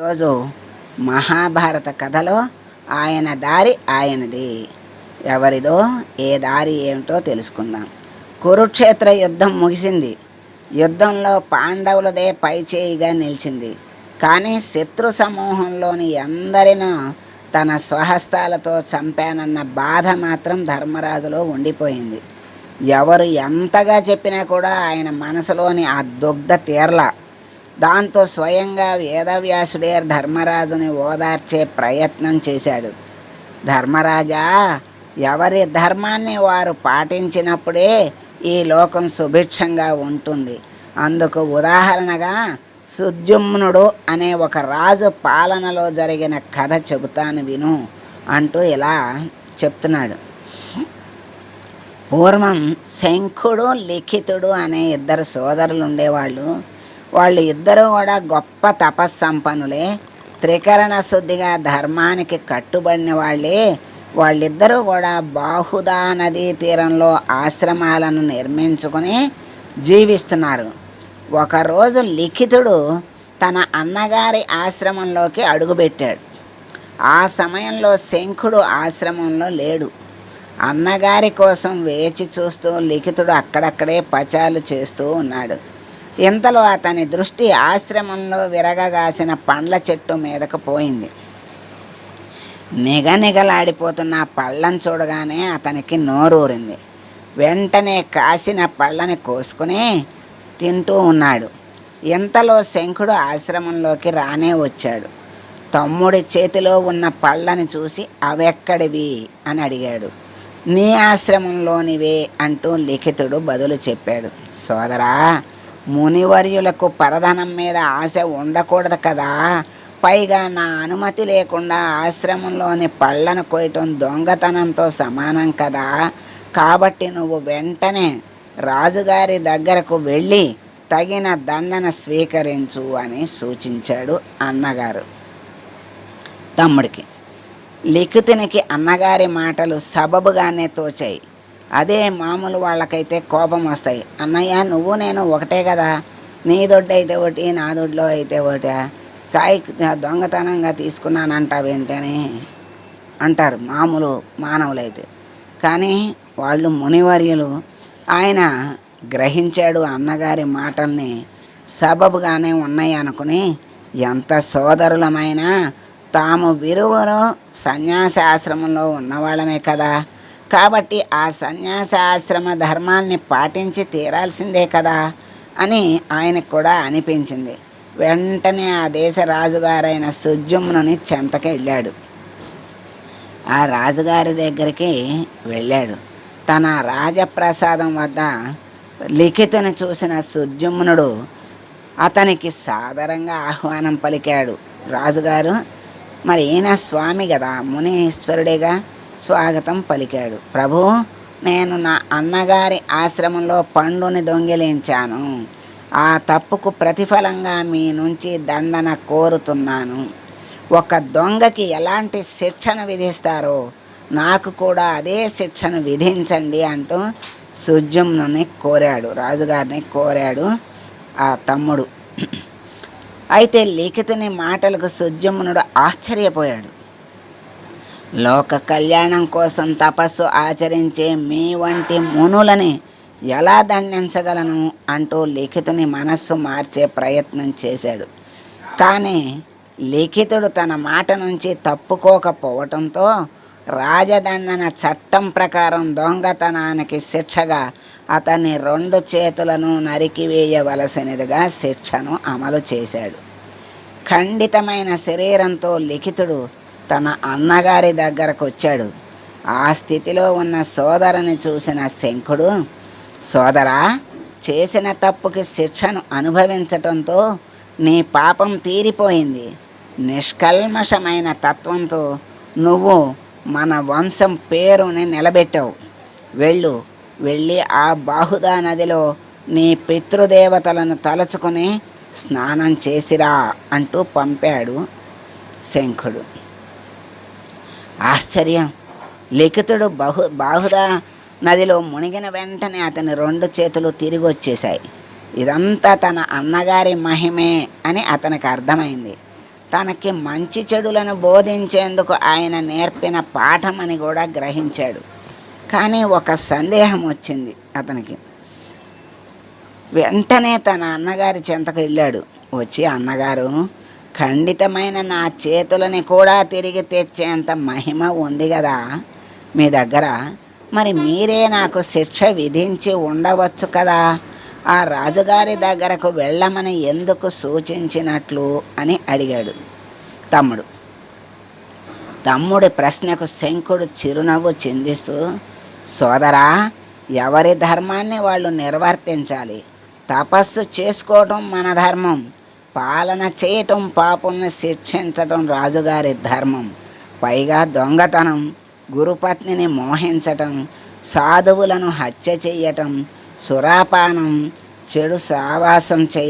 ఈరోజు మహాభారత కథలో ఆయన దారి ఆయనది. ఎవరిదో ఏ దారి ఏమిటో తెలుసుకుందాం. కురుక్షేత్ర యుద్ధం ముగిసింది. యుద్ధంలో పాండవులదే పైచేయిగా నిలిచింది. కానీ శత్రు సమూహంలోని ఎందరినో తన స్వహస్తాలతో చంపానన్న బాధ మాత్రం ధర్మరాజులో ఉండిపోయింది. ఎవరు ఎంతగా చెప్పినా కూడా ఆయన మనసులోని ఆ దుగ్ధ తీరలా దాంతో స్వయంగా వేదవ్యాసుడే ధర్మరాజుని ఓదార్చే ప్రయత్నం చేశాడు. ధర్మరాజా ఎవరి ధర్మాన్ని వారు పాటించినప్పుడే ఈ లోకం సుభిక్షంగా ఉంటుంది. అందుకు ఉదాహరణగా సుద్యుమ్నుడు అనే ఒక రాజు పాలనలో జరిగిన కథ చెబుతాను విను అంటూ ఇలా చెప్తున్నాడు. పూర్వం శంఖుడు లిఖితుడు అనే ఇద్దరు సోదరులు ఉండేవాళ్ళు. వాళ్ళు ఇద్దరూ కూడా గొప్ప తపస్సంపన్నులే త్రికరణ శుద్ధిగా ధర్మానికి కట్టుబడిన వాళ్ళే. వాళ్ళిద్దరూ కూడా బాహుదా నదీ తీరంలో ఆశ్రమాలను నిర్మించుకొని జీవిస్తున్నారు. ఒకరోజు లిఖితుడు తన అన్నగారి ఆశ్రమంలోకి అడుగుపెట్టాడు. ఆ సమయంలో శంఖుడు ఆశ్రమంలో లేడు. అన్నగారి కోసం వేచి చూస్తూ లిఖితుడు అక్కడక్కడే పచాలు చేస్తూ ఉన్నాడు. ఇంతలో అతని దృష్టి ఆశ్రమంలో విరగగాసిన పండ్ల చెట్టు మీదకు పోయింది. నిగనిగలాడిపోతున్న పళ్ళను చూడగానే అతనికి నోరూరింది. వెంటనే కాసిన పళ్ళని కోసుకుని తింటూ ఉన్నాడు. ఇంతలో శంఖుడు ఆశ్రమంలోకి రానే వచ్చాడు. తమ్ముడి చేతిలో ఉన్న పళ్ళని చూసి అవెక్కడివి అని అడిగాడు. నీ ఆశ్రమంలోనివే అంటూ లిఖితుడు బదులు చెప్పాడు. సోదరా మునివర్యులకు పరధనం మీద ఆశ ఉండకూడదు కదా. పైగా నా అనుమతి లేకుండా ఆశ్రమంలోని పళ్ళను కోయటం దొంగతనంతో సమానం కదా. కాబట్టి నువ్వు వెంటనే రాజుగారి దగ్గరకు వెళ్ళి తగిన దండన స్వీకరించు అని సూచించాడు అన్నగారు. తమ్ముడికి లిఖితునికి అన్నగారి మాటలు సబబుగానే తోచాయి. అదే మామూలు వాళ్ళకైతే కోపం వస్తాయి. అన్నయ్య నువ్వు నేను ఒకటే కదా. నీ దొడ్డు అయితే ఒకటి నా దొడ్లో అయితే ఒకటి. కాయ దొంగతనంగా తీసుకున్నానంటావేంటని అంటారు మామూలు మానవులైతే. కానీ వాళ్ళు మునివర్యులు. ఆయన గ్రహించాడు అన్నగారి మాటల్ని సబబుగానే ఉన్నాయి అనుకుని ఎంత సోదరులమైనా తాము విరువురు సన్యాసాశ్రమంలో ఉన్నవాళ్ళమే కదా. కాబట్టి ఆ సన్యాస ఆశ్రమ ధర్మాల్ని పాటించి తీరాల్సిందే కదా అని ఆయనకు కూడా అనిపించింది. వెంటనే ఆ దేశ రాజుగారైన సుజుమ్నుని చెంతకి వెళ్ళాడు. ఆ రాజుగారి దగ్గరికి వెళ్ళాడు. తన రాజప్రసాదం వద్ద లిఖితను చూసిన సుజుమ్నుడు అతనికి సాదరంగా ఆహ్వానం పలికాడు. రాజుగారు మరి ఈయన స్వామి కదా మునీశ్వరుడిగా? స్వాగతం పలికాడు. ప్రభు నేను నా అన్నగారి ఆశ్రమంలో పండుని దొంగిలించాను. ఆ తప్పుకు ప్రతిఫలంగా మీ నుంచి దండన కోరుతున్నాను. ఒక దొంగకి ఎలాంటి శిక్షను విధిస్తారో నాకు కూడా అదే శిక్షను విధించండి అంటూ సుజుమ్నుని కోరాడు. రాజుగారిని కోరాడు ఆ తమ్ముడు. అయితే లిఖితుని మాటలకు సుజుమ్నుడు ఆశ్చర్యపోయాడు. లోక కళ్యాణం కోసం తపస్సు ఆచరించే మీ వంటి మునులని ఎలా దండించగలను అంటూ లిఖితుని మనస్సు మార్చే ప్రయత్నం చేశాడు. కానీ లిఖితుడు తన మాట నుంచి తప్పుకోకపోవటంతో రాజదండన చట్టం ప్రకారం దొంగతనానికి శిక్షగా అతని రెండు చేతులను నరికివేయవలసినదిగా శిక్షను అమలు చేశాడు. ఖండితమైన శరీరంతో లిఖితుడు తన అన్నగారి దగ్గరకు వచ్చాడు ఆ స్థితిలో ఉన్న సోదరుని చూసిన శంఖుడు సోదరా చేసిన తప్పుకి శిక్షను అనుభవించటంతో నీ పాపం తీరిపోయింది. నిష్కల్మషమైన తత్వంతో నువ్వు మన వంశం పేరుని నిలబెట్టావు. వెళ్ళు వెళ్ళి ఆ బాహుదా నదిలో నీ పితృదేవతలను తలుచుకుని స్నానం చేసిరా అంటూ పంపాడు శంఖుడు ఆశ్చర్యం. లిఖితుడు బహు బాహుదా నదిలో మునిగిన వెంటనే అతని రెండు చేతులు తిరిగి వచ్చేశాయి ఇదంతా తన అన్నగారి మహిమే అని అతనికి అర్థమైంది. తనకి మంచి చెడులను బోధించేందుకు ఆయన నేర్పిన పాఠమని కూడా గ్రహించాడు. కానీ ఒక సందేహం వచ్చింది అతనికి. వెంటనే తన అన్నగారి చెంతకు వెళ్ళాడు. వచ్చి అన్నగారు ఖండితమైన నా చేతులని కూడా తిరిగి తెచ్చేంత మహిమ ఉంది కదా మీ దగ్గర మరి మీరే నాకు శిక్ష విధించి ఉండవచ్చు కదా. ఆ రాజుగారి దగ్గరకు వెళ్ళమని ఎందుకు సూచించినట్లు అని అడిగాడు తమ్ముడు. తమ్ముడి ప్రశ్నకు శంకుడు చిరునవ్వు చిందిస్తూ సోదరా ఎవరి ధర్మాన్ని వాళ్ళు నిర్వర్తించాలి? తపస్సు చేసుకోవటం మన ధర్మం. పాలన చేయటం పాపుల్ని శిక్షించటం రాజుగారి ధర్మం. పైగా దొంగతనం గురుపత్నిని మోహించటం సాధువులను హత్య చేయటం సురాపానం చెడు సావాసం చేయ